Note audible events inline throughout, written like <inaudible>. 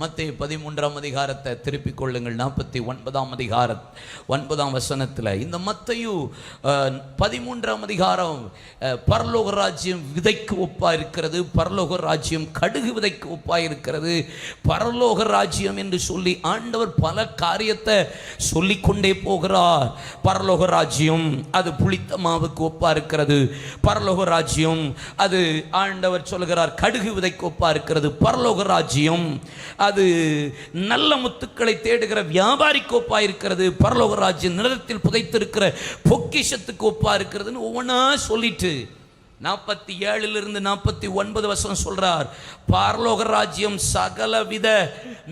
மத்திய பதிமூன்றாம் அதிகாரத்தை திருப்பிக் கொள்ளுங்கள். நாற்பத்தி ஒன்பதாம் அதிகார ஒன்பதாம் வசனத்தில் இந்த மத்தையு பதிமூன்றாம் அதிகாரம் பரலோக ராஜ்யம் விதைக்கு ஒப்பா இருக்கிறது பரலோக ராஜ்யம் கடுகு விதைக்கு ஒப்பா இருக்கிறது பரலோக ராஜ்யம் என்று சொல்லி ஆண்டவர் பல காரியத்தை சொல்லிக்கொண்டே போகிறார். பரலோக ராஜ்யம் அது புளித்த மாவுக்கு ஒப்பா இருக்கிறது பரலோக ராஜ்யம் அது ஆண்டவர் சொல்கிறார் கடுகு விதைக்கு ஒப்பா இருக்கிறது பரலோக ராஜ்யம் அது நல்ல முத்துக்களை தேடுகிற வியாபாரிக்கு ஒப்பா இருக்கிறது பரலோக ராஜ்யம் நிலத்தில் புதைத்திருக்கிற பொக்கிஷத்துக்கு ஒப்பா இருக்கிறதுன்னு ஒவ்வொன்றா சொல்லிட்டு நாற்பத்தி ஏழுலிருந்து நாற்பத்தி ஒன்பது வருஷம் சொல்றார். பரலோக ராஜ்யம் சகலவித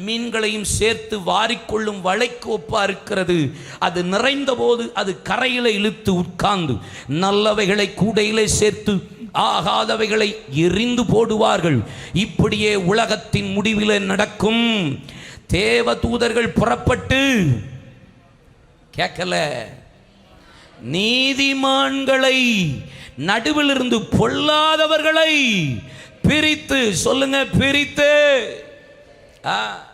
மீன்களையும் சேர்த்து வாரிக்கொள்ளும் வலைக்கு ஒப்பா இருக்கிறது. அது நிறைந்த போது அது கரையில இழுத்து உட்கார்ந்து நல்லவைகளை கூடையிலே சேர்த்து ஆகாதவைகளை எரிந்து போடுவார்கள். இப்படியே உலகத்தின் முடிவிலே நடக்கும். தேவ தூதர்கள் புறப்பட்டு கேட்கல. நீதிமான்களை நடுவில் இருந்து பொல்லாதவர்களை பிரித்து சொல்லுங்க பிரித்து. ஆ,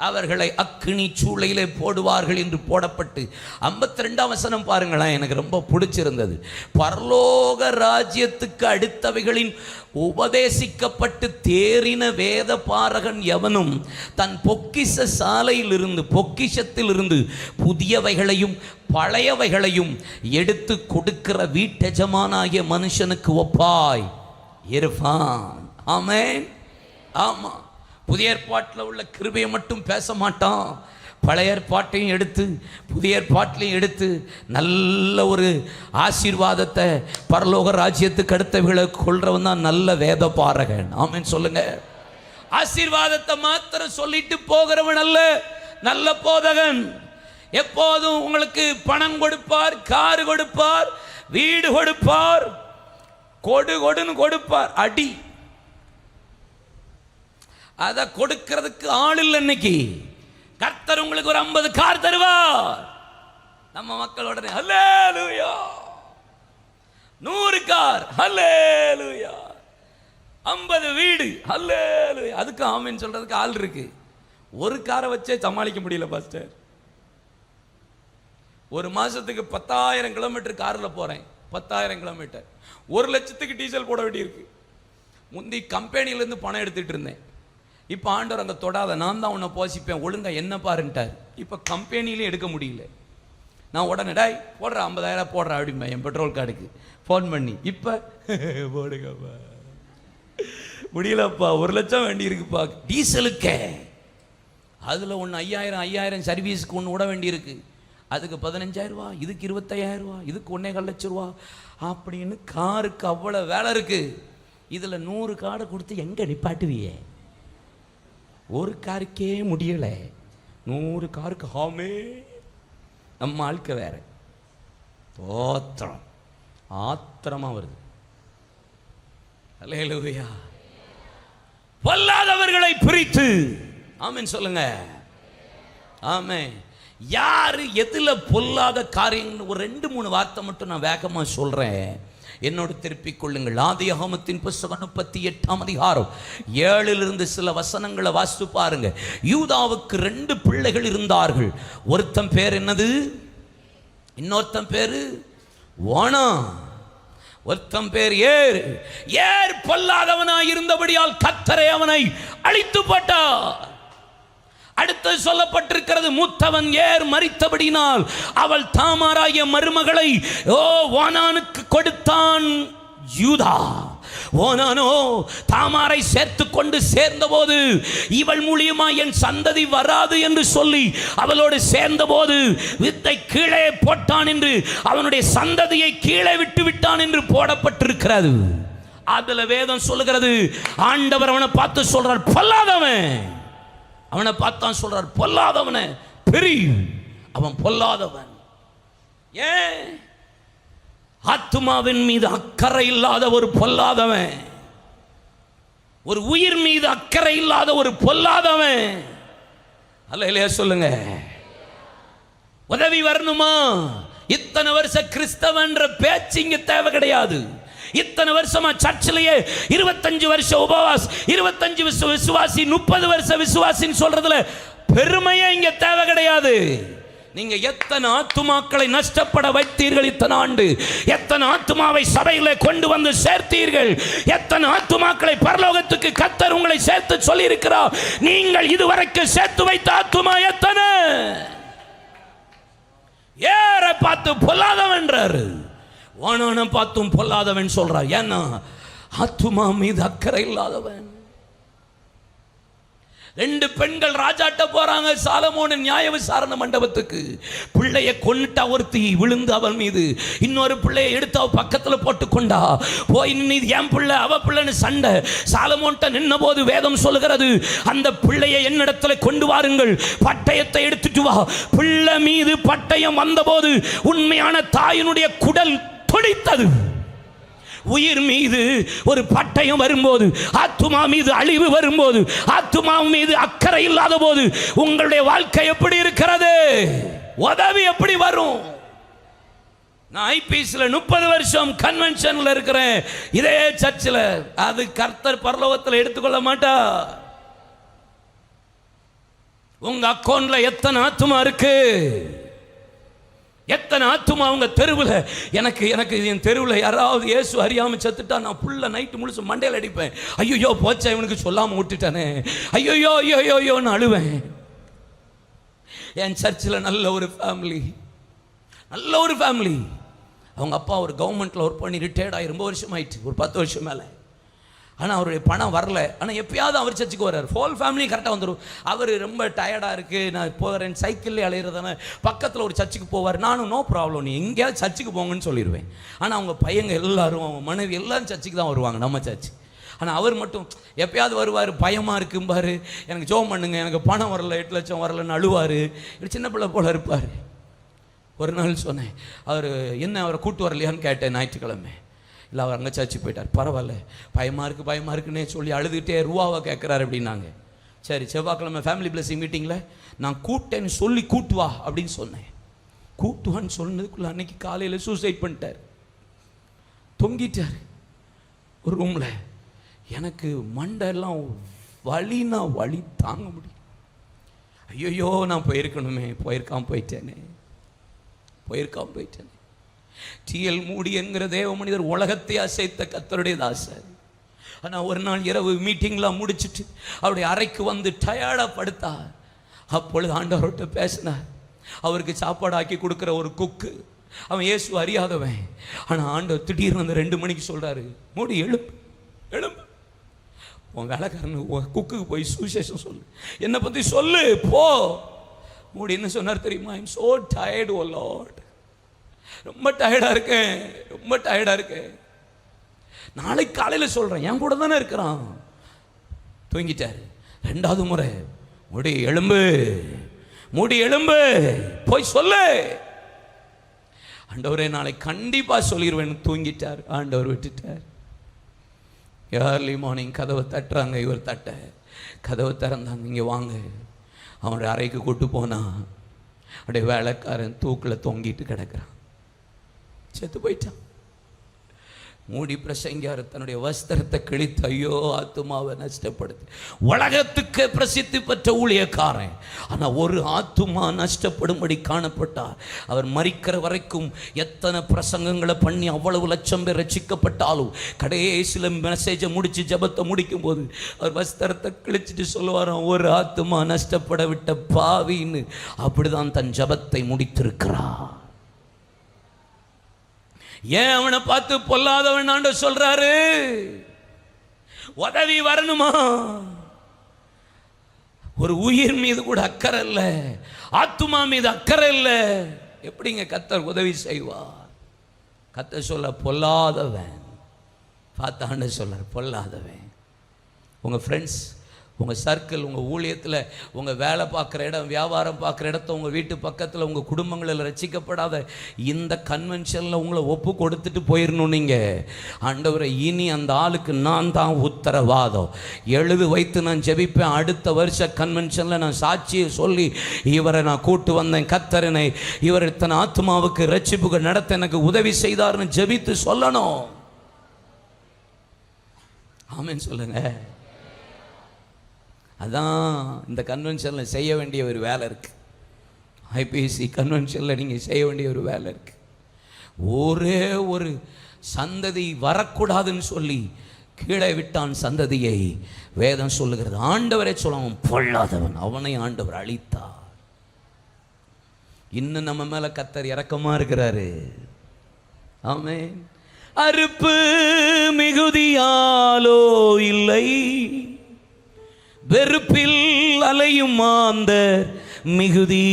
அவர்களை அக்கினி சூளையிலே போடுவார்கள் என்று போடப்பட்டு ஐம்பத்தி ரெண்டாம் வசனம் பாருங்களேன் எனக்கு ரொம்ப பிடிச்சிருந்தது. பரலோக ராஜ்யத்துக்கு அடுத்தவைகளின் உபதேசிக்கப்பட்டு தேறின வேத பாரகன் எவனும் தன் பொக்கிஷ சாலையிலிருந்து பொக்கிஷத்திலிருந்து புதியவைகளையும் பழையவைகளையும் எடுத்து கொடுக்கிற வீட்டெஜமானாகிய மனுஷனுக்கு ஒப்பாய். இருப்பான் ஆமென். ஆமாம் புதிய ஏற்பாட்டில் உள்ள கிருபையை மட்டும் பேச மாட்டான். பழைய ஏற்பாட்டையும் எடுத்து புதிய ஏற்பாட்டிலையும் எடுத்து நல்ல ஒரு ஆசீர்வாதத்தை பரலோக ராஜ்யத்துக்கு அடுத்தவர்களை கொள்றவன் தான் நல்ல வேத பாரகன் ஆமேன்னு சொல்லுங்க. ஆசீர்வாதத்தை மாத்திரம் சொல்லிட்டு போகிறவன் அல்ல நல்ல போதகன். எப்போதும் உங்களுக்கு பணம் கொடுப்பார் கார் கொடுப்பார் வீடு கொடுப்பார் கொடு கொடுன்னு கொடுப்பார். அடி. அதை கொடுக்கிறதுக்கு ஆள் இல்லை இன்னைக்கு. கர்த்தர் உங்களுக்கு ஒரு ஐம்பது கார் தருவார். நம்ம மக்கள் உடனே லூயா நூறு கார் ஹல்லேலூயா ஐம்பது வீடு ஹல்லேலூயா அதுக்கு ஆமின்னு சொல்றதுக்கு ஆள் இருக்கு. ஒரு காரை வச்சே சமாளிக்க முடியல பாஸ்டர் ஒரு மாசத்துக்கு பத்தாயிரம் கிலோமீட்டர் காரில் போறேன். பத்தாயிரம் கிலோமீட்டர். ஒரு லட்சத்துக்கு டீசல் போட வேண்டியிருக்கு. முந்தி கம்பெனிலேருந்து பணம் எடுத்துகிட்டு இருந்தேன். இப்போ ஆண்டவர் அங்கே தொடாத நான் தான் உன்னை போசிப்பேன் ஒழுங்கா என்ன பாருன்ட்டார். இப்போ கம்பெனிலே எடுக்க முடியல. நான் உடனே டாய் போடுற ஐம்பதாயிரம் போடுற அப்படிம்பா என் பெட்ரோல் கார்டுக்கு ஃபோன் பண்ணி இப்போ? <laughs> போடுங்கப்பா. முடியலப்பா ஒரு லட்சம் வேண்டி இருக்குப்பா டீசலுக்கே. அதில் ஒன்று ஐயாயிரம் ஐயாயிரம் சர்வீஸ்க்கு ஒன்று விட வேண்டியிருக்கு. அதுக்கு பதினஞ்சாயிரரூபா இதுக்கு இருபத்தையாயிரம் இதுக்கு ஒன்றே லட்ச ரூபா. அப்படின்னு காருக்கு அவ்வளோ வேலை இருக்குது இதில் நூறு கார்டை கொடுத்து எங்கே நிப்பாட்டுவியே? ஒரு காருக்கே முடியலை. நூறு காருக்கு ஹாமே. நம்ம ஆட்க வேற. தோத்திரம். ஆத்திரமா வருது. அல்லேலூயா. பொல்லாதவர்களை பிரித்து. ஆமென் சொல்லுங்க. ஆமே யாரு எதில் பொல்லாத காரியங்கள் ஒரு ரெண்டு மூணு வார்த்தை மட்டும் நான் வேகமாக சொல்கிறேன் என்னோடு திருப்பிக் கொள்ளுங்கள். ஆதியாகமத்தின் புஸ்தகம் முப்பத்தி எட்டாம் அதிகாரம். ஏழிலிருந்து சில வசனங்களை வாசித்து பாருங்க. யூதாவுக்கு ரெண்டு பிள்ளைகள் இருந்தார்கள். ஒருத்தன் பேர் என்னது? இன்னொருத்தன் பேரு? ஓனா. ஒருத்தன் பேர் ஏர். ஏர் பொல்லாதவனாய் இருந்தபடியால் கத்தரை அவனை அழித்து போட்டார். அடுத்து சொல்லப்பட்டிருக்கிறது மூத்தவன் ஏர் மறித்தபடினால் அவள் தாமாராய மருமகளை ஓ வானானுக்கு கொடுத்தான் யூதா. ஓனானோ தாமாரை சேர்த்து கொண்டு சேர்ந்தபோது இவள் மூலியமா என் சந்ததி வராது என்று சொல்லி அவளோடு சேர்ந்தபோது வித்தை கீழே போட்டான் என்று அவனுடைய சந்ததியை கீழே விட்டு விட்டான் என்று போடப்பட்டிருக்கிறது. அதுல வேதம் சொல்லுகிறது ஆண்டவர் அவனை பார்த்து சொல்றார் பொல்லாதவன். அவனை பார்த்தான் சொல்றார் பொல்லாதவனை பெரிய அவன் பொல்லாதவன். ஏன்? ஆத்மாவின் மீது அக்கறை இல்லாத ஒரு பொல்லாதவன். ஒரு உயிர் மீது அக்கறை இல்லாத ஒரு பொல்லாதவன். அல்ல இல்லையா சொல்லுங்க. உதவி வரணுமா? இத்தனை வருஷ கிறிஸ்தவன்ற பேச்சு இங்க தேவை கிடையாது. இத்தனை வருஷமா சர்ச்சிலேயே இருபத்தஞ்சு வருஷம் உபவாஸ் இருபத்தஞ்சு வருஷம் விசுவாசி முப்பது வருஷம் விசுவாசின்னு சொல்றதுல பெருமையே இங்க தேவை கிடையாது. நீங்க எத்தனை ஆத்துமாக்களை நஷ்டப்பட வைத்தீர்கள் இத்தனை ஆண்டு? எத்தனை ஆத்துமாவை சபையில கொண்டு வந்து சேர்த்தீர்கள்? எத்தனை ஆத்துமாக்களை பரலோகத்துக்கு கத்தர் உங்களை சேர்த்து சொல்லி இருக்கிறார் நீங்கள் இதுவரைக்கும் சேர்த்து வைத்த ஆத்துமா எத்தனை? ஏற பார்த்து பொல்லாதவன்றாரு வானான பார்த்தும் பொல்லாதவன் சொல்றார். ஏன்னா ஆத்துமா மீது அக்கறை இல்லாதவன். ரெண்டு பெண்கள் ராஜாட்ட போறாங்க சாலமோன நியாய விசாரணை மண்டபத்துக்கு. பிள்ளைய கொன்னுட்டா ஒருத்தி விழுந்து அவள் மீது. இன்னொரு பிள்ளைய எடுத்து அவ பக்கத்துல போட்டு கொண்டா. போய் நீ என் பிள்ளை அவ பிள்ளைன்னு சண்டை. சாலமோன்ட்ட நின்ன போது வேதம் சொல்லுகிறது அந்த பிள்ளையை என்னிடத்துல கொண்டு வாருங்கள் பட்டயத்தை எடுத்துட்டு வா. பிள்ளை மீது பட்டயம் வந்தபோது உண்மையான தாயினுடைய குடல் துடித்தது உயிர் மீது ஒரு பட்டயம் வரும்போது ஆத்துமா மீது அழிவு வரும்போது ஆத்துமா மீது அக்கறை இல்லாத போது உங்களுடைய வாழ்க்கை எப்படி இருக்கிறது? உதவி எப்படி வரும்? நான் ஐபிஎஸ்ல முப்பது வருஷம் கன்வென்ஷன்ல இருக்கிறேன். இதே சர்ச்சில் அது கர்த்தர் பரலோகத்தில் எடுத்துக்கொள்ள மாட்டா. உங்க அக்கௌண்ட்ல எத்தனை ஆத்துமா இருக்கு? எத்தனை ஆத்துமா அவங்க தெருவில்? எனக்கு எனக்கு என் தெருவில் யாராவது இயேசு அறியாமல் செத்துட்டா நான் புள்ள நைட்டு முழுசு மண்டையில் அடிப்பேன். ஐயோ போச்சா இவனுக்கு? சொல்லாமல் விட்டுட்டானே. ஐயோ ஐயோ ஐயோன்னு அழுவேன். என் சர்ச்சில் நல்ல ஒரு ஃபேமிலி நல்ல ஒரு ஃபேமிலி அவங்க அப்பா ஒரு கவர்மெண்ட்டில் ஒர்க் பண்ணி ரிட்டையர்ட் ஆகி ரொம்ப வருஷம் ஆயிடுச்சு ஒரு பத்து வருஷம் மேலே. ஆனால் அவருடைய பணம் வரல. ஆனால் எப்பயாவது அவர் சர்ச்சுக்கு வர்றார். ஹோல் ஃபேமிலி கரெக்டாக வந்துடும் அவர் ரொம்ப டயர்டாக இருக்குது நான் போகிறேன் சைக்கிளில் அலையிறதானே. பக்கத்தில் ஒரு சர்ச்சுக்கு போவார். நானும் நோ ப்ராப்ளம் நீ எங்கேயாவது சர்ச்சுக்கு போங்கன்னு சொல்லிடுவேன் ஆனால் அவங்க பையங்க எல்லாரும் அவங்க மனைவி எல்லாரும் சர்ச்சுக்கு தான் வருவாங்க நம்ம சர்ச்சு ஆனால் அவர் மட்டும் எப்பயாவது வருவார். பயமாக இருக்கும்பார் எனக்கு ஜோம் பண்ணுங்க. எனக்கு பணம் வரல. எட்டு லட்சம் வரலன்னு அழுவார். சின்ன பிள்ளை போல இருப்பார். ஒரு நாள் சொன்னேன். அவர் என்ன? அவரை கூட்டு வரலையான்னு கேட்டேன் ஞாயிற்றுக்கிழமை. இல்லை அவர் அங்கே சர்ச்சு போயிட்டார். பரவாயில்ல. பயமாக இருக்குது பயமாக இருக்குன்னே சொல்லி அழுதுகிட்டே ரூபாவை கேட்குறாரு அப்படின்னாங்க. சரி செவ்வாய்க்கிழமை ஃபேமிலி பிளஸிங் மீட்டிங்கில் நான் கூட்டேன்னு சொல்லி கூட்டு வா அப்படின்னு சொன்னேன். கூட்டுவான்னு சொன்னதுக்குள்ளே அன்னைக்கு காலையில் சூசைட் பண்ணிட்டார். தொங்கிட்டார். ஒரு ரூமில் எனக்கு மண்டெல்லாம் வழினா வலி தாங்க முடியும் ஐயோ நான் போயிருக்கணுமே போயிருக்காம போயிட்டேனே. போயிருக்காம போயிட்டேனே. டிஎல் மூடி என்கிற தேவ மனிதர் உலகத்தை அசைத்த கத்தருடைய தாசர். ஆனால் ஒரு நாள் இரவு மீட்டிங்லாம் முடிச்சிட்டு அவருடைய அறைக்கு வந்து டயர்டாக படுத்தார். அப்பொழுது ஆண்டவர்கிட்ட பேசினார். அவருக்கு சாப்பாடு ஆக்கி கொடுக்குற ஒரு குக்கு அவன் இயேசு அறியாதவன். ஆனால் ஆண்டவர் திடீர்னு அந்த ரெண்டு மணிக்கு சொல்கிறாரு மூடி எழும்பு எழும்பு. உன் வேலைக்காரனு உன் குக்குக்கு போய் சுவிசேஷம் சொல்லு. என்னை பற்றி சொல்லு போ. மூடி என்ன சொன்னார் தெரியுமா? I'm so tired oh lord ரொம்ப டயர்டாக இருக்கேன் ரொம்ப டயர்டாக இருக்கேன். நாளைக்கு காலையில் சொல்கிறேன் என் கூட தானே இருக்கிறான். தூங்கிட்டார். ரெண்டாவது முறை முடி எலும்பு முடி எலும்பு போய் சொல்லு. ஆண்டவரே நாளை கண்டிப்பாக சொல்லிடுவேன் தூங்கிட்டார். ஆண்டவர் விட்டுட்டார். ஏர்லி மார்னிங் கதவை தட்டுறாங்க இவர் தட்ட. கதவை திறந்தாங்க இங்கே வாங்க. அவனுடைய அறைக்கு கூட்டு போனா அப்படியே வேலைக்காரன் தூக்கில் தொங்கிட்டு கிடக்குறான். செத்து போயிட்டான் மூடி பிரசங்கியார் தன்னுடைய வஸ்திரத்தை கிழித்து ஐயோ ஆத்துமாவை நஷ்டப்படுத்து. உலகத்துக்கு பிரசித்தி பெற்ற ஊழியக்காரன். ஆனால் ஒரு ஆத்துமா நஷ்டப்படும்படி காணப்பட்டார் அவர் மறிக்கிற வரைக்கும் எத்தனை பிரசங்கங்களை பண்ணி அவ்வளவு லட்சம் பேர் ரசிக்கப்பட்டாலும் கடைசியில் மெசேஜை முடித்து ஜபத்தை முடிக்கும் போது அவர் வஸ்திரத்தை கிழிச்சிட்டு சொல்லுவாராம் ஒரு ஆத்துமா நஷ்டப்பட விட்ட பாவின்னு. அப்படிதான் தன் ஜபத்தை முடித்திருக்கிறார். ஏன் அவனை பார்த்து பொல்லாதவன் ஆண்டு சொல்றாரு? உதவி வரணுமா? ஒரு உயிர் மீது கூட அக்கறை இல்லை. ஆத்துமா மீது அக்கறை இல்லை. எப்படிங்க கத்தர் உதவி செய்வார்? கத்த சொல்ல பொல்லாதவன். பார்த்தாண்டு சொல்கிறார் பொல்லாதவன். உங்கள் ஃப்ரெண்ட்ஸ் உங்கள் சர்க்கிள் உங்கள் ஊழியத்தில் உங்கள் வேலை பார்க்குற இடம் வியாபாரம் பார்க்குற இடத்த உங்கள் வீட்டு பக்கத்தில் உங்கள் குடும்பங்களில் ரசிக்கப்படாத இந்த கன்வென்ஷனில் உங்களை ஒப்பு கொடுத்துட்டு போயிடணும் நீங்கள் ஆண்டவரை இனி அந்த ஆளுக்கு நான் தான் உத்தரவாதம். எழுது வைத்து நான் ஜெபிப்பேன். அடுத்த வருஷ கன்வென்ஷனில் நான் சாட்சியை சொல்லி இவரை நான் கூட்டு வந்தேன். கத்தரனை இவர் இத்தனை ஆத்மாவுக்கு ரட்சிப்புக்கு நடத்த எனக்கு உதவி செய்தார்னு ஜெபித்து சொல்லணும். ஆமேன்னு சொல்லுங்கள் அதான் இந்த கன்வென்ஷனில் செய்ய வேண்டிய ஒரு வேலை இருக்குது ஐபிஎஸ்சி கன்வென்ஷனில் நீங்கள் செய்ய வேண்டிய ஒரு வேலை இருக்கு. ஒரே ஒரு சந்ததி வரக்கூடாதுன்னு சொல்லி கீழே விட்டான் சந்ததியை. வேதம் சொல்லுகிறது ஆண்டவரே சொல்லவும் பொல்லாதவன் அவனை ஆண்டவர் அழித்தார். இன்னும் நம்ம மேல கத்தர் இறக்கமாக இருக்கிறாரு. ஆமே அறுப்பு மிகுதியாலோ இல்லை. வெறுப்பில் அலையும் மாந்த மிகுதி.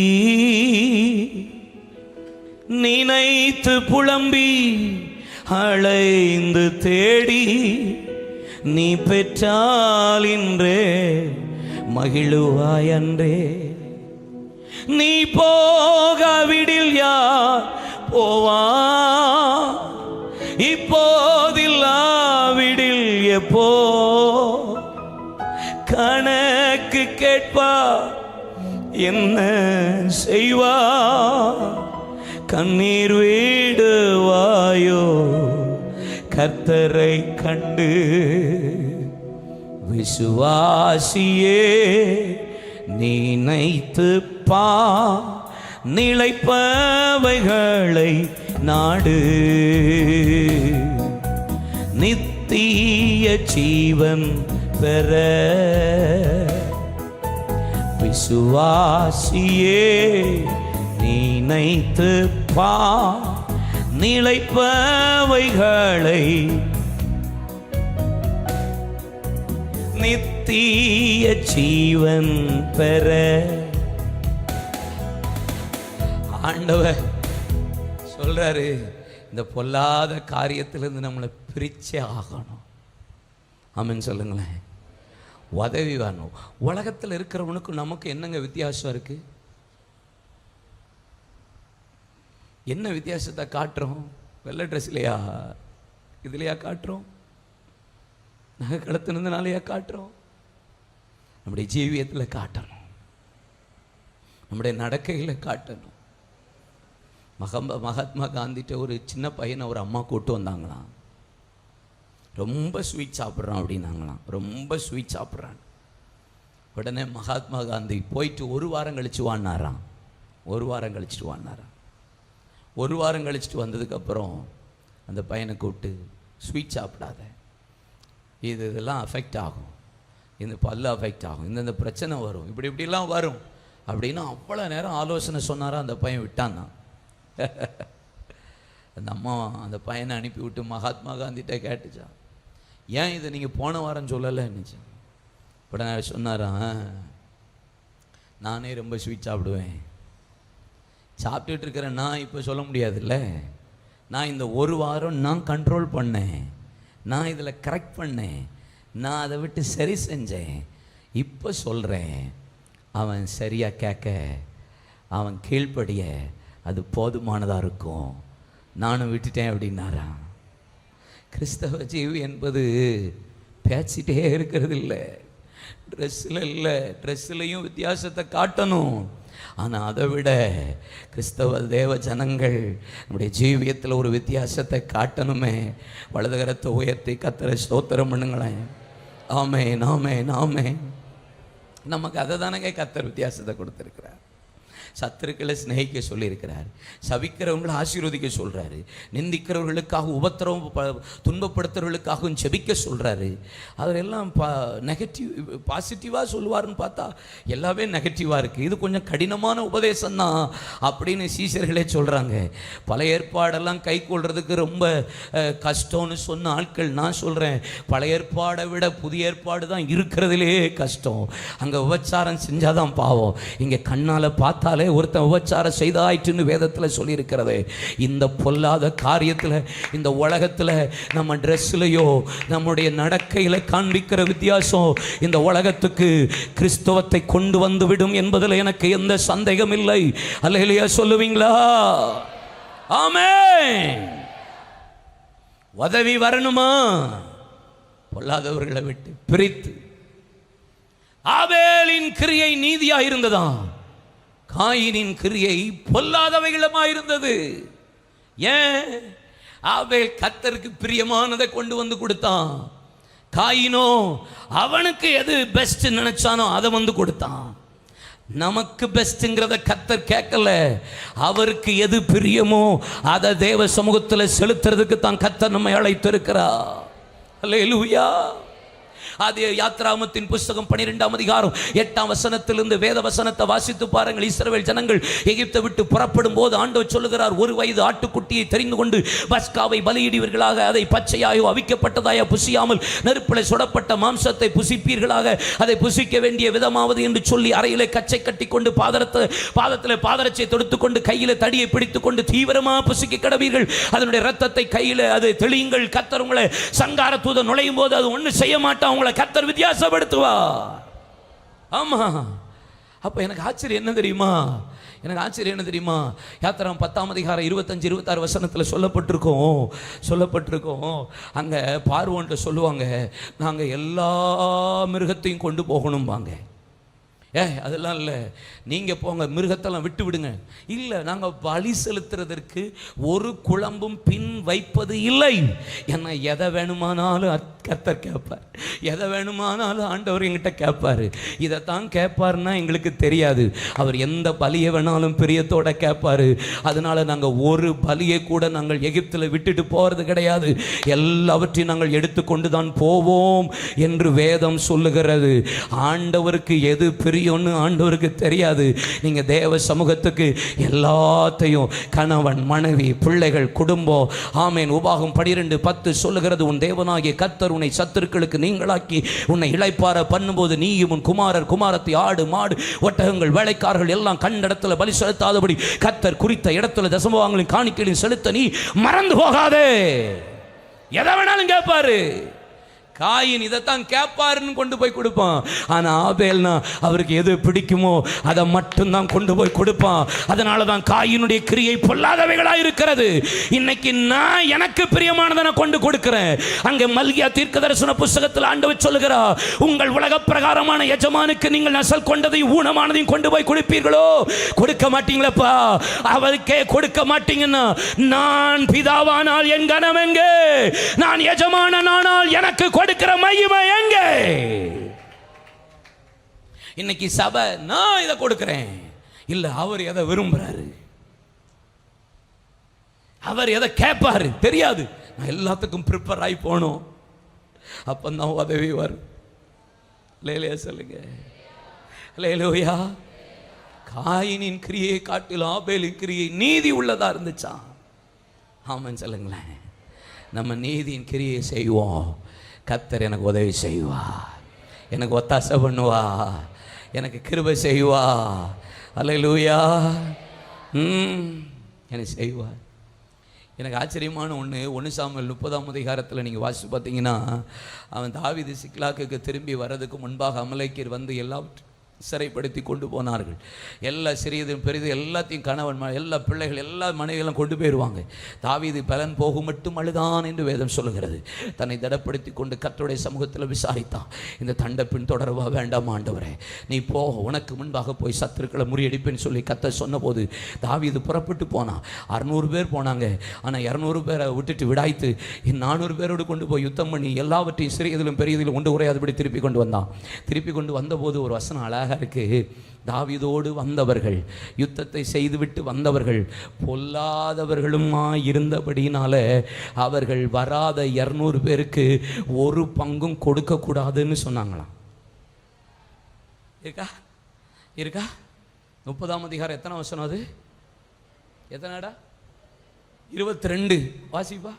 நினைத்து புலம்பி அழைந்து தேடி நீ பெற்றால் இன்றே மகிழுவாயன்றே நீ போகாவிடில் யார் போவா? இப்போதில்லாவிடில் எப்போ? கணக்கு கேட்பா என்ன செய்வா? கண்ணீர் வீடுவாயோ? கர்த்தரை கண்டு விசுவாசியே நினைத்து பா. நிலைப்பவைகளை நாடு. நித்திய ஜீவன் பெற. விசுவாசியே நினைத்து பா. நிலைப்பவைகளை நித்திய ஜீவன் பெற. ஆண்டவர் சொல்றாரு இந்த பொல்லாத காரியத்திலிருந்து நம்மளை பிரிச்சே ஆகணும். ஆமென்னு சொல்லுங்களேன். உதவி வேணும். உலகத்தில் இருக்கிறவனுக்கும் நமக்கு என்னங்க வித்தியாசம் இருக்குது என்ன வித்தியாசத்தை காட்டுறோம்? வெள்ளை ட்ரெஸ்லையா இதுலையா காட்டுறோம்? நகை கடத்தினதுனாலையா காட்டுறோம்? நம்முடைய ஜீவியத்தில் காட்டணும். நம்முடைய நடக்கையில் காட்டணும். மகம்ப மகாத்மா காந்திட்ட ஒரு சின்ன பையனை ஒரு அம்மா கூட்டு வந்தாங்களாம். ரொம்ப ஸ்வீட் சாப்பிட்றான் அப்படின்னாங்களாம். ரொம்ப ஸ்வீட் சாப்பிட்றான். உடனே மகாத்மா காந்தி போயிட்டு ஒரு வாரம் கழிச்சு வான்னாராம். ஒரு வாரம் கழிச்சிட்டு வான்னாராம். ஒரு வாரம் கழிச்சிட்டு வந்ததுக்கப்புறம் அந்த பையனை கூப்பிட்டு ஸ்வீட் சாப்பிடாத. இது இதெல்லாம் அஃபெக்ட் ஆகும். இந்த பல்லு அஃபெக்ட் ஆகும். இந்தந்த பிரச்சனை வரும். இப்படி இப்படிலாம் வரும். அப்படின்னு அவ்வளோ நேரம் ஆலோசனை சொன்னாரா அந்த பையன் விட்டான் தான் <laughs> அந்த அம்மா அந்த பையனை அனுப்பி விட்டு மகாத்மா காந்திகிட்ட கேட்டுச்சான் ஏன் இதை நீங்கள் போன வாரம் சொல்லலைன்னுச்சு உடனே சொன்னாரா? நானே ரொம்ப ஸ்வீட் சாப்பிடுவேன். சாப்பிட்டுட்டு இருக்கிற நான் இப்போ சொல்ல முடியாதுல்ல? நான் இந்த ஒரு வாரம் நான் கண்ட்ரோல் பண்ணேன். நான் இதில் கரெக்ட் பண்ணேன். நான் அதை விட்டு சரி செஞ்சேன். இப்போ சொல்கிறேன் அவன் சரியாக கேட்க அவன் கீழ்ப்படிய அது போதுமானதாக இருக்கும். நானும் விட்டுட்டேன் அப்படின்னாரான் கிறிஸ்தவ ஜீவி என்பது பேச்சிட்டே இருக்கிறது இல்லை ட்ரெஸ்ஸில் இல்லை. ட்ரெஸ்ஸிலையும் வித்தியாசத்தை காட்டணும். ஆனால் அதை விட கிறிஸ்தவ தேவ ஜனங்கள் நம்முடைய ஜீவியத்தில் ஒரு வித்தியாசத்தை காட்டணுமே. வலதுகரத்தை உயர்த்தி கத்தரை ஸ்தோத்திரம் பண்ணுங்களேன். ஆமே நாமே நாமே நமக்கு அதை தானங்க கத்தர் வித்தியாசத்தை கொடுத்துருக்குறேன் சத்துருக்களை சிநேகிக்க சொல்லியிருக்கிறார். சபிக்கிறவங்களை ஆசீர்வதிக்க சொல்கிறாரு நிந்திக்கிறவர்களுக்காக உபத்திரவம் ப- துன்பப்படுத்துறவர்களுக்காகவும் செபிக்க சொல்கிறாரு அதெல்லாம் பா நெகட்டிவ் பாசிட்டிவாக சொல்லுவாருன்னு பார்த்தா எல்லாமே நெகட்டிவாக இருக்குது இது கொஞ்சம் கடினமான உபதேசம் தான் அப்படின்னு சீசர்களே சொல்கிறாங்க பழைய ஏற்பாடெல்லாம் கை கொள்றதுக்கு ரொம்ப கஷ்டம்னு சொன்ன ஆட்கள் நான் சொல்கிறேன் பழைய ஏற்பாடை விட புதிய ஏற்பாடு தான் இருக்கிறதுலே கஷ்டம். அங்கே விபச்சாரம் செஞ்சாதான் பாவம். இங்கே கண்ணால் பார்த்தாலே ஒருத்தன் விபச்சாரம் செய்தாயிற்றுன்னு வேதத்தில் சொல்லியிருக்கிறது. இந்த பொல்லாத காரியத்தில் இந்த உலகத்தில் நம்ம ட்ரெஸ்லையோ நம்முடைய நடக்கையில் காண்பிக்கிற வித்தியாசம் இந்த உலகத்துக்கு கிறிஸ்தவத்தை கொண்டு வந்து விடும் என்பதில் எனக்கு எந்த சந்தேகம் இல்லை. அல்ல இல்லையா சொல்லுவீங்களா? ஆமே உதவி வரணுமா? பொல்லாதவர்களை விட்டு பிரித்து. ஆவேலின் கிரியை நீதியாக இருந்ததா காயினின் கிரியை பொல்லாதவைகளமாயிருந்தது. ஏன்? ஆபேல் கத்தருக்கு பிரியமானதை கொண்டு வந்து கொடுத்தான். காயினோ அவனுக்கு எது பெஸ்ட் நினைச்சானோ அதை வந்து கொடுத்தான். நமக்கு பெஸ்ட்டுங்கிறத கத்தர் கேட்கல. அவருக்கு எது பிரியமோ அதை தேவ சமூகத்தில் செலுத்துறதுக்கு தான் கத்தர் நம்மை அழைத்திருக்கிறா அல்லேலூயா அது யாத்ராமத்தின் புஸ்தகம் பனிரெண்டாம் அதிகாரம் எட்டாம் வசனத்திலிருந்து வேத வசனத்தை வாசித்து பாருங்கள். இஸ்ரவேல் ஜனங்கள் எகிப்தை விட்டு புறப்படும் போது ஆண்டவர் சொல்லுகிறார் ஒரு வயது ஆட்டுக்குட்டியை தெரிந்து கொண்டு பஸ்காவை பலியிடுவீர்களாக அதை பச்சையாயோ அவிக்கப்பட்டதாயோ புசியாமல் நெருப்பில் சுடப்பட்ட மாம்சத்தை புசிப்பீர்களாக அதை புசிக்க வேண்டிய விதமாவது என்று சொல்லி அறையிலே கச்சை கட்டி கொண்டு பாதரத்தை பாதத்தில் பாதரச்சை தொடுத்து கொண்டு கையில் தடியை பிடித்து கொண்டு தீவிரமாக புசிக்க கிடவீர்கள். அதனுடைய ரத்தத்தை கையில் அது தெளியுங்கள். கத்தர் உங்களை சங்கார தூதன் நுழையும் போது அது ஒன்றும் செய்ய மாட்டான். உங்களை கத்தர் வித்தியாசப்படுத்துவார். ஆமா. அப்ப எனக்கு ஆச்சரியம் என்ன தெரியுமா? எனக்கு ஆச்சரியம் என்ன தெரியுமா? யாத்திரம் பத்தாம் அதிகாரம் இருபத்தஞ்சு இருபத்தாறு வசனத்தில் சொல்லப்பட்டிருக்கோம். சொல்லப்பட்டிருக்கோம். அங்கே பார்வோன்ட்டு சொல்லுவாங்க நாங்கள் எல்லா மிருகத்தையும் கொண்டு போகணும்பாங்க. ஏ அதெல்லாம் இல்லை. நீங்கள் போங்க மிருகத்தெல்லாம் விட்டு விடுங்க. இல்லை நாங்கள் பலி செலுத்துறதற்கு ஒரு குழம்பும் பின் வைப்பது இல்லை. ஏன்னா எதை வேணுமானாலும் கர்த்தர் கேட்பார் எதை வேணுமானாலும் ஆண்டவர் எங்கிட்ட கேட்பார் இதைத்தான் கேட்பாருன்னா எங்களுக்கு தெரியாது. அவர் எந்த பலியை வேணாலும் பிரியத்தோட கேட்பாரு அதனால நாங்கள் ஒரு பலியை கூட நாங்கள் எகிப்தில் விட்டுட்டு போகிறது கிடையாது. எல்லாவற்றையும் நாங்கள் எடுத்துக்கொண்டு தான் போவோம் என்று வேதம் சொல்லுகிறது. ஆண்டவருக்கு எது பிரியம்னு ஆண்டவருக்கு தெரியாது. நீங்க தேவ சமூகத்துக்கு எல்லாத்தையும் கணவன் மனைவி பிள்ளைகள் குடும்பம் ஆமேன். உபாகம் பனிரெண்டு பத்து சொல்லுகிறது உன் தேவனாகிய கத்தர் உன்னை சத்துருக்களுக்கு நீங்களாக்கி உன்னை இளைப்பார பண்ணும்போது நீயும் உன் குமாரர் குமாரத்தை ஆடு மாடு ஒட்டகங்கள் வேலைக்காரர்கள் எல்லாம் கண்ட இடத்துல பலி செலுத்தாதபடி கத்தர் குறித்த இடத்துல தசமவாங்களின் காணிக்கையிலும் செலுத்த நீ மறந்து போகாதே. எதை வேணாலும் கேட்பாரு. காயின் இதைத்தான் கேட்பாருன்னு கொண்டு போய் கொடுப்பான். ஆனா ஆபேல்னா அவருக்கு எது பிடிக்குமோ அதை மட்டும்தான் கொண்டு போய் கொடுப்பான். அதனால தான் காயினுடைய கிரியை பொல்லாதவைகளா இருக்கிறது. இன்னைக்கு நான் எனக்கு பிரியமானதை கொண்டு கொடுக்கிறேன். அங்கே மல்கியா தீர்க்க தரிசன புஸ்தகத்தில் ஆண்டவர் சொல்லுகிறா உங்கள் உலக பிரகாரமான எஜமானுக்கு நீங்கள் நசல் கொண்டதையும் ஊனமானதையும் கொண்டு போய் கொடுப்பீர்களோ? கொடுக்க மாட்டீங்களப்பா. அவருக்கே கொடுக்க மாட்டீங்கன்னா நான் பிதாவானால் என் கனம் எங்கே? நான் எஜமானனானால் எனக்கு கொடுக்கிற மகிமை எங்க? இன்னைக்கு சபை நான் இதை கொடுக்கிறேன். இல்ல அவர் எதை விரும்புறாரு? அவர் எதை கேட்பாரு? தெரியாது. நான் எல்லாத்துக்கும் ப்ரிப்பேர் ஆகி போகணும். அப்பந்தான் உதவி வரும். லேலையா சொல்லுங்க. லேலோயா காயினின் கிரியை காட்டிலும் ஆபேலின் கிரியை நீதி உள்ளதா இருந்துச்சா ஆமாம் சொல்லுங்களேன். நம்ம நீதியின் கிரியை செய்வோம். கத்தர் எனக்கு உதவி செய்வா எனக்கு ஒத்தாசை பண்ணுவா எனக்கு கிருபை செய்வா அல்லேலூயா ம் எனக்கு செய்வா எனக்கு ஆச்சரியமான ஒன்று ஒன்று சாமல் முப்பதாம் அதிகாரத்தில் நீங்கள் வாசித்து பார்த்தீங்கன்னா அவன் தாவிது சிக்லாக்கு திரும்பி வர்றதுக்கு முன்பாக அமலைக்கீர் வந்து எல்லாவற்றையும் சிறைப்படுத்தி கொண்டு போனார்கள். எல்லா சிறியதும் பெரியது எல்லாத்தையும் கணவன் எல்லா பிள்ளைகள் எல்லா மனைவிகளும் கொண்டு போயிடுவாங்க தாவீது பலன் போகும் மட்டும் அழுதான் என்று வேதம் சொல்லுகிறது. தன்னை திடப்படுத்தி கொண்டு கர்த்தருடைய சமூகத்தில் விசாரித்தான். இந்த தண்டை பின் தொடரவா? வேண்டாம் ஆண்டவரே. நீ போ உனக்கு முன்பாக போய் சத்துருக்களை முறியடிப்பேன்னு சொல்லி கத்த சொன்னபோது தாவிது புறப்பட்டு போனான் அறுநூறு பேர் போனாங்க. ஆனால் இரநூறு பேரை விட்டுட்டு விடாய்த்து நானூறு பேரோடு கொண்டு போய் யுத்தம் பண்ணி எல்லாவற்றையும் சிறியதிலும் பெரியதிலும் ஒன்று உரையாதபடி திருப்பி கொண்டு வந்தான். திருப்பி கொண்டு வந்தபோது ஒரு வசனம் அழகாக இருக்குது தாவிதோடு வந்தவர்கள் யுத்தத்தை செய்துவிட்டு வந்தவர்கள் பொல்லாதவர்களுமா இருந்தபடினால அவர்கள் வராத இரநூறு பேருக்கு ஒரு பங்கும் கொடுக்கக்கூடாதுன்னு சொன்னாங்களாம். இருக்கா? இருக்கா? முப்பதாம் அதிகாரம் எத்தனை வசனம் அது? எத்தனைடா இருபத்தி ரெண்டு வாசிப்பா.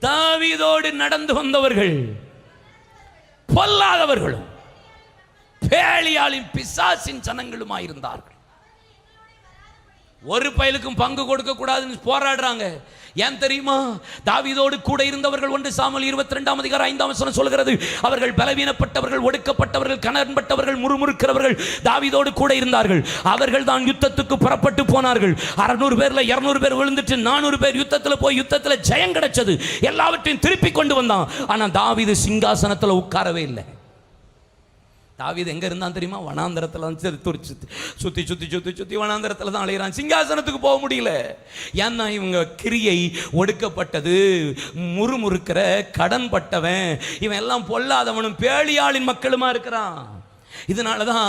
தாவிதோடு நடந்து வந்தவர்கள் பொல்லாதவர்களும். பேழியாளின் பிசாசின் ஜனங்களுமாயிருந்தார்கள். ஒரு பயலுக்கும் பங்கு கொடுக்க கூடாதுன்னு போராடுறாங்க. ஏன் தெரியுமா? தாவிதோடு கூட இருந்தவர்கள் ஒன்று சாமல் இருபத்தி ரெண்டாம் அதிகாரம் ஐந்தாம் வசனம் சொல்கிறது அவர்கள் பலவீனப்பட்டவர்கள் ஒடுக்கப்பட்டவர்கள் கணன்பட்டவர்கள் முறுமுறுக்கிறவர்கள் தாவீதோடு கூட இருந்தார்கள். அவர்கள் தான் யுத்தத்துக்கு புறப்பட்டு போனார்கள். அறநூறு பேர்ல இரநூறு பேர் விழுந்துட்டு நானூறு பேர் யுத்தத்தில் போய் யுத்தத்தில் ஜெயம் கிடைச்சது. எல்லாவற்றையும் திருப்பி கொண்டு வந்தான். ஆனால் தாவீது சிங்காசனத்தில் உட்காரவே இல்லை. தாவீது எங்க இருந்தான் தெரியுமா? வனாந்தரத்தில் தான் துரிச்சு சுத்தி சுத்தி சுத்தி சுத்தி வனாந்தரத்தில் தான் அலையிறான். சிங்காசனத்துக்கு போக முடியல. ஏன்னா இவங்க கிரியை ஒடுக்கப்பட்டது. முறுமுறுக்கிற கடன் பட்டவன் இவன் எல்லாம் பொல்லாதவனும் பேழியாளின் மக்களுமா இருக்கிறான். இதனால தான்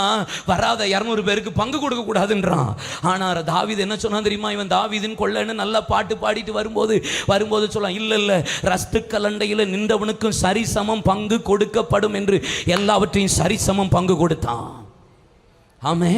வராத இரநூறு பேருக்கு பங்கு கொடுக்க கூடாதுன்றான். ஆனால் தாவீது என்ன சொன்னா தெரியுமா? இவன் தாவிதுன்னு கொள்ளன்னு நல்லா பாட்டு பாடிட்டு வரும்போது வரும்போது சொல்லலாம் இல்லை இல்லை ரஸ்து கலண்டையில் நின்றவனுக்கும் சரிசமம் பங்கு கொடுக்கப்படும் என்று எல்லாவற்றையும் சரிசமம் பங்கு கொடுத்தான். ஆமே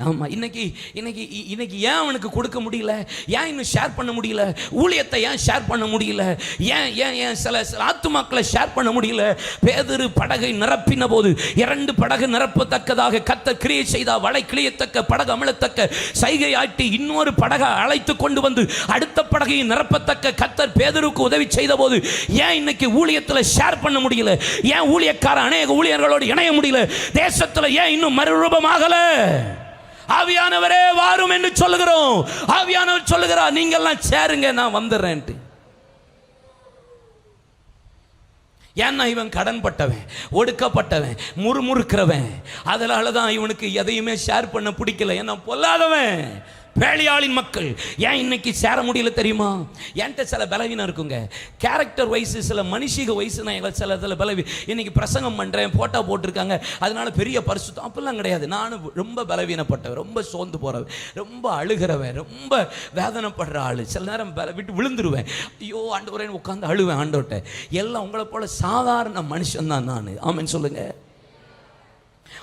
ஆமாம் இன்னைக்கு இன்னைக்கு இ- இன்னைக்கு ஏன் அவனுக்கு கொடுக்க முடியல? ஏன் இன்னும் ஷேர் பண்ண முடியல? ஊழியத்தை ஏன் ஷேர் பண்ண முடியல? ஏன் ஏன் ஏன் சில சில ஆத்துமாக்களை ஷேர் பண்ண முடியல? பேதரு படகை நிரப்பின போது இரண்டு படகு நிரப்பத்தக்கதாக கத்த கிரியை செய்தால் வலை கிளியத்தக்க படகு அமிழத்தக்க சைகை ஆட்டி இன்னொரு படகை அழைத்து கொண்டு வந்து அடுத்த படகை நிரப்பத்தக்க கத்தர் பேதருக்கு உதவி செய்த போது ஏன் இன்னைக்கு ஊழியத்தில் ஷேர் பண்ண முடியல? ஏன் ஊழியக்கார அநேக ஊழியர்களோடு இணைய முடியல? தேசத்தில் ஏன் இன்னும் மறுரூபமாகலை? ஆவியானவரே வாரும் என்று சொல்லுகிறோம். ஆவியானவர் சொல்லுகிறார் நீங்கள்லாம் சேருங்க நான் வந்துடுறேன்ட்டு. ஏன்னா இவன் கடன் பட்டவன் ஒடுக்கப்பட்டவன் முறுமுறுக்கிறவன். அதனால தான் இவனுக்கு எதையுமே ஷேர் பண்ண பிடிக்கல. ஏன்னா பொல்லாதவன். வேலையாளின் மக்கள். ஏன் இன்னைக்கு சேர முடியல தெரியுமா? என்கிட்ட சில பலவீனம் இருக்குங்க. கேரக்டர் வைஸ் சில மனுஷிக வயசு நான் எங்களை சில சில பலவி இன்னைக்கு பிரசங்கம் பண்ணுறேன் போட்டோ போட்டிருக்காங்க. அதனால பெரிய பரிசுத்தம் அப்படிலாம் கிடையாது. நானும் ரொம்ப பலவீனப்பட்டவன் ரொம்ப சோர்ந்து போகிறவன் ரொம்ப அழுகிறவன் ரொம்ப வேதனைப்படுற ஆள். சில நேரம் விட்டு விழுந்துருவேன். ஐயோ ஆண்டவரேன்னு உட்காந்து அழுவேன் ஆண்டவர்கிட்ட. எல்லாம் உங்களை போல சாதாரண மனுஷன் தான் நான். ஆமென் சொல்லுங்கள்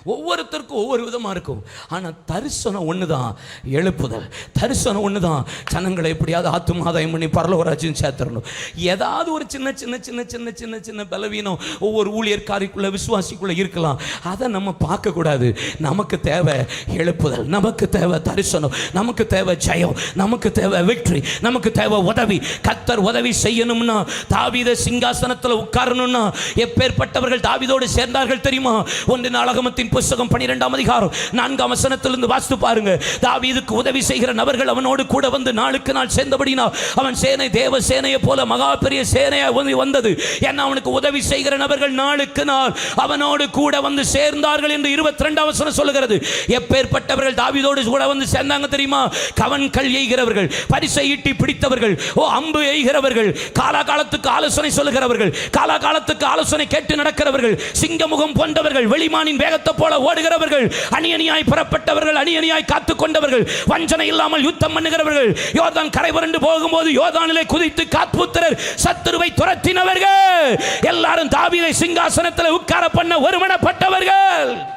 ஒவ்வொருத்தருக்கும் ஒவ்வொரு விதமாக இருக்கும். ஆனால் தரிசனம் ஒன்று தான் எழுப்புதல். தரிசனம் ஒன்று தான் ஜனங்களை எப்படியாவது ஆத்துமாதாயம் பண்ணி பரலவராஜ்யம் சேர்த்துடணும். ஏதாவது ஒரு சின்ன சின்ன சின்ன சின்ன சின்ன சின்ன பலவீனம் ஒவ்வொரு ஊழியர்காரிக்குள்ளே விசுவாசிக்குள்ளே இருக்கலாம். அதை நம்ம பார்க்கக்கூடாது நமக்கு தேவை எழுப்புதல். நமக்கு தேவை தரிசனம். நமக்கு தேவை ஜெயம். நமக்கு தேவை வெற்றி. நமக்கு தேவை உதவி. கத்தர் உதவி செய்யணும்னா தாவித சிங்காசனத்தில் உட்காரணும்னா எப்பேற்பட்டவர்கள் தாவிதோடு சேர்ந்தார்கள் தெரியுமா? ஒன்று நாளகமத்தின் புஸ்தகம் பன்னிரெண்டாம் அதிகாரம் நான்காம் வசனத்திலிருந்து வாசித்து பாருங்க. தாவீதுக்கு உதவி செய்கிற நபர்கள் அவனோடு கூட வந்து நாளுக்கு நாள் சேர்ந்தபடினா அவன் சேனை தேவ சேனையை போல மகா பெரிய சேனையா வந்து வந்தது. ஏன்னா அவனுக்கு உதவி செய்கிற நபர்கள் நாளுக்கு நாள் அவனோடு கூட வந்து சேர்ந்தார்கள் என்று இருபத்தி ரெண்டாம் வசனம் சொல்லுகிறது. எப்பேற்பட்டவர்கள் தாவீதோடு கூட வந்து சேர்ந்தாங்க தெரியுமா? கவன் கல் எய்கிறவர்கள் பரிசை ஈட்டி பிடித்தவர்கள் ஓ அம்பு எய்கிறவர்கள் காலாகாலத்துக்கு ஆலோசனை சொல்லுகிறவர்கள் காலாகாலத்துக்கு ஆலோசனை கேட்டு நடக்கிறவர்கள் சிங்கமுகம் போன்றவர்கள் வெளிமானின் வேகத்தை போல ஓடுகிறவர்கள் அணியணியாய் புறப்பட்டவர்கள் அணி அணியாய் காத்துக் கொண்டவர்கள் வஞ்சனை இல்லாமல் யுத்தம் பண்ணுகிறவர்கள் யோதான் கரை புரண்டு போகும்போது யோதானிலே குதித்து காத்புத்திரர் சத்துருவை துரத்தினவர்கள். எல்லாரும் தாவீதை சிங்காசனத்தில் உட்கார பண்ண ஒருமனப்பட்டவர்கள்.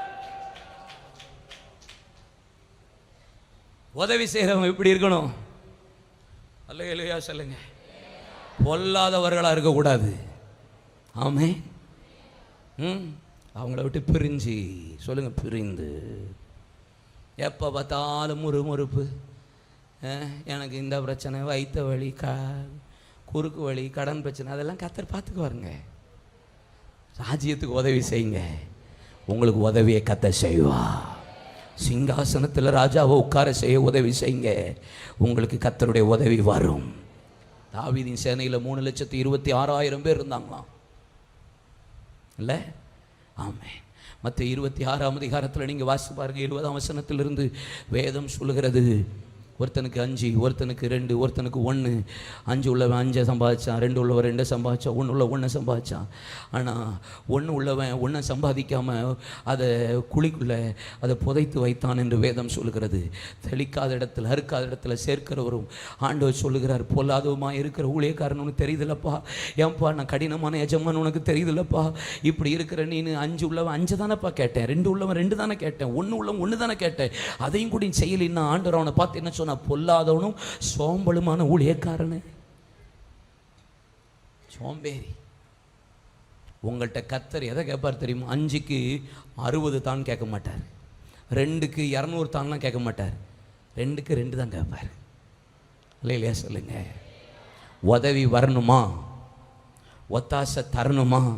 உதவி செய்கிறவங்க எப்படி இருக்கணும். அல்ல இல்லையா சொல்லுங்க. பொல்லாதவர்களாக இருக்கக்கூடாது. ஆமே ம். அவங்கள விட்டு பிரிஞ்சு சொல்லுங்கள் பிரிந்து. எப்போ பார்த்தாலும் முறுமுறுப்பு எனக்கு இந்த பிரச்சனை வைத்த வழி க குறுக்கு வழி கடன் பிரச்சனை அதெல்லாம் கத்தர் பார்த்துக்குவாருங்க. ராஜ்யத்துக்கு உதவி செய்யுங்க. உங்களுக்கு உதவியை கத்த செய்வா. சிங்காசனத்தில் ராஜாவை உட்கார செய்ய உதவி செய்யுங்க. உங்களுக்கு கத்தருடைய உதவி வரும். தாவிதின் சேனையில் மூணு லட்சத்தி இருபத்தி ஆறாயிரம் பேர் இருந்தாங்களாம். இல்லை? ஆமே மற்ற இருபத்தி ஆறாம் அதிகாரத்தில் நீங்கள் வாசித்து இருபதாம் வசனத்திலிருந்து வேதம் சொல்லுகிறது ஒருத்தனுக்கு அஞ்சு ஒருத்தனுக்கு ரெண்டு ஒருத்தனுக்கு ஒன்று அஞ்சு உள்ளவன் அஞ்சை சம்பாதிச்சான் ரெண்டு உள்ளவன் ரெண்டை சம்பாதிச்சான் ஒன்று உள்ள ஒன்றை சம்பாதிச்சான். ஆனால் ஒன்று உள்ளவன் ஒன்றை சம்பாதிக்காமல் அதை குழிக்குள்ளே அதை புதைத்து வைத்தான் என்று வேதம் சொல்லுகிறது. தெளிக்காத இடத்துல அறுக்காத இடத்துல சேர்க்கிறவரும் ஆண்டவர் சொல்லுகிறார் பொல்லாதவமாக இருக்கிற ஊழியக்காரன் உனக்கு தெரியுதுல்லப்பா. ஏன்பா நான் கடினமான எஜமான் உனக்கு தெரியுதுல்லப்பா. இப்படி இருக்கிற நீ அஞ்சு உள்ளவன் அஞ்சு தானேப்பா கேட்டேன் ரெண்டு உள்ளவன் ரெண்டு தானே கேட்டேன் ஒன்று உள்ளவன் ஒன்று தானே கேட்டேன். அதையும் கூட செய்யலின்னா ஆண்டவர் அவனை பார்த்து என்ன சொன்னா பொல்லாதவனும் சோம்பலுமான ஊழியக்காரனு. சோம்பேறி. உங்கள்கிட்ட கத்தர் எதை கேட்பார் தெரியுமா? அஞ்சுக்கு அறுபது தான் கேட்க மாட்டார். ரெண்டுக்கு இரநூறு தான்லாம் கேட்க மாட்டார். ரெண்டுக்கு ரெண்டு தான் கேட்பார். இல்லை இல்லையா சொல்லுங்க. உதவி வரணுமா? ஒத்தாசை தரணுமா?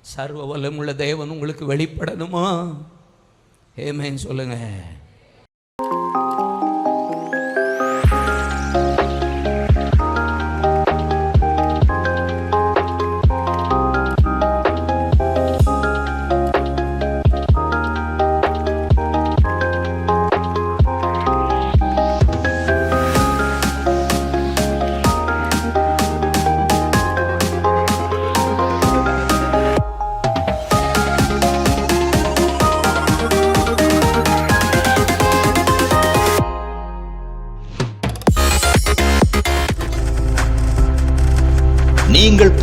சர்வ வல்லமுள்ள தேவன் உங்களுக்கு வெளிப்படணுமா? ஏமேன்னு சொல்லுங்கள்